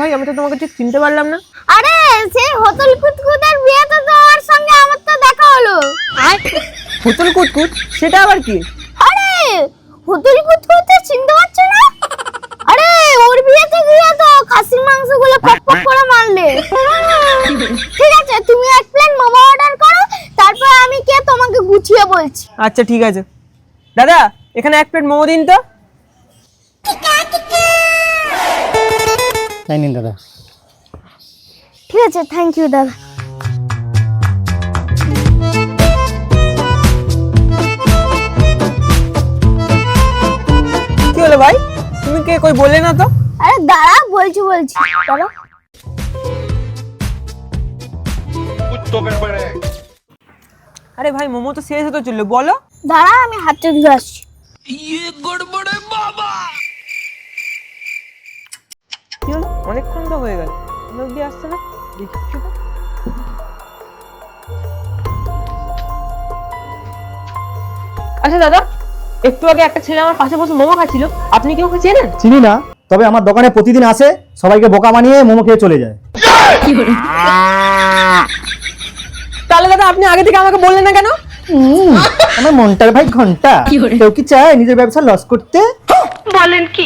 ভাই আমি তো তোমাকে ঠিক চিনতে পারলাম না। আরে সেই হতল কুতকুতের বিয়েতে তো ওর সঙ্গে আমার তো দেখা হলো। হুতুল কুতকুত সেটা আবার কি? আরে হতল কুতকুতে চিনতে পারছ না? আরে ওর বিয়েতে গিয়ে তো খাসির মাংসগুলো পক পক করে মারলে। ঠিক আছে তুমি এক প্লেট মোমো অর্ডার করো তারপর আমি কে তোমাকে গুছিয়ে বলছি। আচ্ছা ঠিক আছে। দাদা এখানে এক প্লেট মোমো দিন তো। তাই নিন দাদা। ঠিক আছে থ্যাংক ইউ দাদা। কি হলো ভাই? তুমি কে? কই বললে না তো? আরে দাঁড়া বলছি বলছি। দাঁড়া আরে ভাই মোমো তো শেষ হতে চলল বলো। দাঁড়া আমি হাতে ধুয়ে আসছি। কি হলো অনেকক্ষণ তো হয়ে গেল। অব্দি আসছে না? দেখি আচ্ছা দাদা একটু আগে একটা ছেলে আমার পাশে বসে মোমো খাচ্ছিল। আপনি কি ওকে চেনেন? চিনি না তবে আমার দোকানে প্রতিদিন আসে সবাইকে বোকা বানিয়ে মোমো খেয়ে চলে যায়। তাহলে দাদা আপনি আগে থেকে আমাকে বললেন না কেন? উম, আমার মনটার ভাই ঘণ্টা। কেউ কি চায় নিজের ব্যবসা লস করতে? বলেন কি?